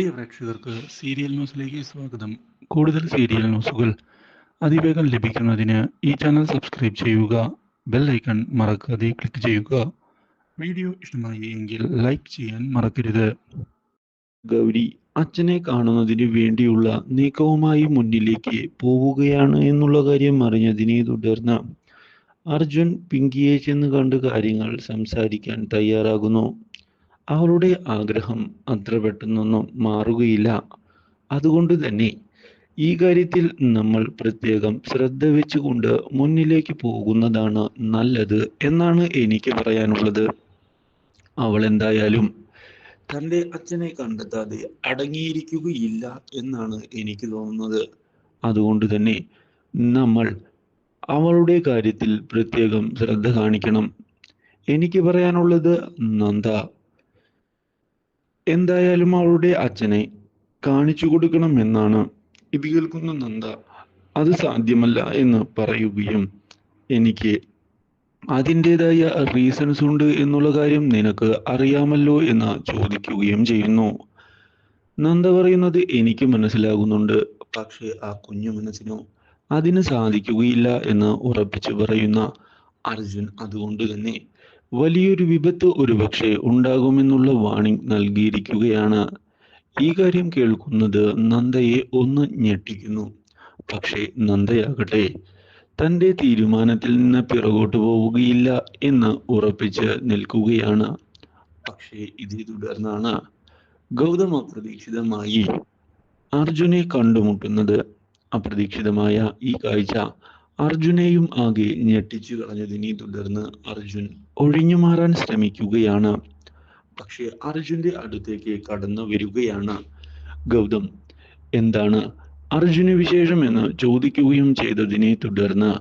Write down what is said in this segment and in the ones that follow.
പ്രിയ പ്രേക്ഷകർക്ക് സീരിയൽ ന്യൂസിലേക്ക് സ്വാഗതം. കൂടുതൽ സീരിയൽ ന്യൂസുകൾ അതിവേഗം ലഭിക്കുന്നതിന് ഈ ചാനൽ സബ്സ്ക്രൈബ് ചെയ്യുക ബെൽ ഐക്കൺ മറക്കാതെ ക്ലിക്ക് ചെയ്യുക. വീഡിയോ ഇഷ്ടമായി എങ്കിൽ ലൈക്ക് ചെയ്യാൻ മറക്കരുത്. ഗൗരി അച്ഛനെ കാണുന്നതിന് വേണ്ടിയുള്ള നീക്കവുമായി മുന്നിലേക്ക് പോവുകയാണ് എന്നുള്ള കാര്യം അറിഞ്ഞതിനെ തുടർന്ന് അർജുൻ പിങ്കിയെ ചെന്ന് കണ്ട് കാര്യങ്ങൾ സംസാരിക്കാൻ തയ്യാറാകുന്നു. അവളുടെ ആഗ്രഹം അത്ര പെട്ടെന്നൊന്നും മാറുകയില്ല. അതുകൊണ്ട് തന്നെ ഈ കാര്യത്തിൽ നമ്മൾ പ്രത്യേകം ശ്രദ്ധ വെച്ചുകൊണ്ട് മുന്നിലേക്ക് പോകുന്നതാണ് നല്ലത് എന്നാണ് എനിക്ക് പറയാനുള്ളത്. അവൾ എന്തായാലും തന്റെ അച്ഛനെ കണ്ടെത്താതെ അടങ്ങിയിരിക്കുകയില്ല എന്നാണ് എനിക്ക് തോന്നുന്നത്. അതുകൊണ്ട് തന്നെ നമ്മൾ അവളുടെ കാര്യത്തിൽ പ്രത്യേകം ശ്രദ്ധ കാണിക്കണം. എനിക്ക് പറയാനുള്ളത് നന്ദ എന്തായാലും അവളുടെ അച്ഛനെ കാണിച്ചു കൊടുക്കണം എന്നാണ് ഇത് കേൾക്കുന്ന നന്ദ. അത് സാധ്യമല്ല എന്ന് പറയുകയും എനിക്ക് അതിന്റെതായ റീസൺസ് ഉണ്ട് എന്നുള്ള കാര്യം നിനക്ക് അറിയാമല്ലോ എന്ന് ചോദിക്കുകയും ചെയ്യുന്നു. നന്ദ പറയുന്നത് എനിക്ക് മനസ്സിലാകുന്നുണ്ട്. പക്ഷേ ആ കുഞ്ഞു മനസ്സിനോ അതിന് സാധിക്കുകയില്ല എന്ന് ഉറപ്പിച്ചു പറയുന്ന അർജുൻ അതുകൊണ്ട് തന്നെ വലിയൊരു വിപത്ത് ഒരുപക്ഷെ ഉണ്ടാകുമെന്നുള്ള വാണിംഗ് നൽകിയിരിക്കുകയാണ്. ഈ കാര്യം കേൾക്കുന്നത് നന്ദയെ ഒന്ന് ഞെട്ടിക്കുന്നു. പക്ഷേ നന്ദയാകട്ടെ തന്റെ തീരുമാനത്തിൽ നിന്ന് പിറകോട്ട് പോവുകയില്ല എന്ന് ഉറപ്പിച്ച് നിൽക്കുകയാണ്. പക്ഷേ ഇതേ തുടർന്നാണ് ഗൗതം അപ്രതീക്ഷിതമായി അർജുനെ കണ്ടുമുട്ടുന്നത്. അപ്രതീക്ഷിതമായ ഈ കാഴ്ച അർജുനെയും ആകെ ഞെട്ടിച്ചു കളഞ്ഞതിനെ തുടർന്ന് അർജുൻ ഒഴിഞ്ഞു മാറാൻ ശ്രമിക്കുകയാണ്. പക്ഷെ അർജുന്റെ അടുത്തേക്ക് കടന്നു വരികയാണ് ഗൗതം. എന്താണ് അർജുന് വിശേഷം എന്ന് ചോദിക്കുകയും ചെയ്തതിനെ തുടർന്ന്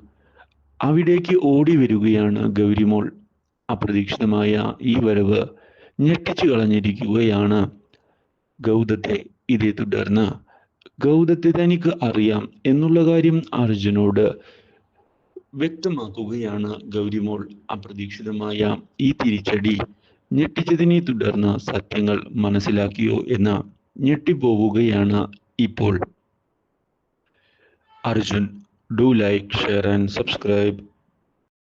അവിടേക്ക് ഓടി വരികയാണ് ഗൗരിമോൾ. അപ്രതീക്ഷിതമായ ഈ വരവ് ഞെട്ടിച്ചു കളഞ്ഞിരിക്കുകയാണ്. ഗൗതത്തെ ഇതേ തുടർന്ന് ഗൗതത്തെ തനിക്ക് അറിയാം എന്നുള്ള കാര്യം അർജുനോട് വ്യക്തമാക്കുകയാണ് ഗൗരിമോൾ അപ്രതീക്ഷിതമായ ഈ തിരിച്ചടി ഞെട്ടിച്ചതിനെ തുടർന്ന് സത്യങ്ങൾ മനസ്സിലാക്കിയോ എന്ന് ഞെട്ടിപ്പോവുകയാണ് ഇപ്പോൾ. Arjun do like share and subscribe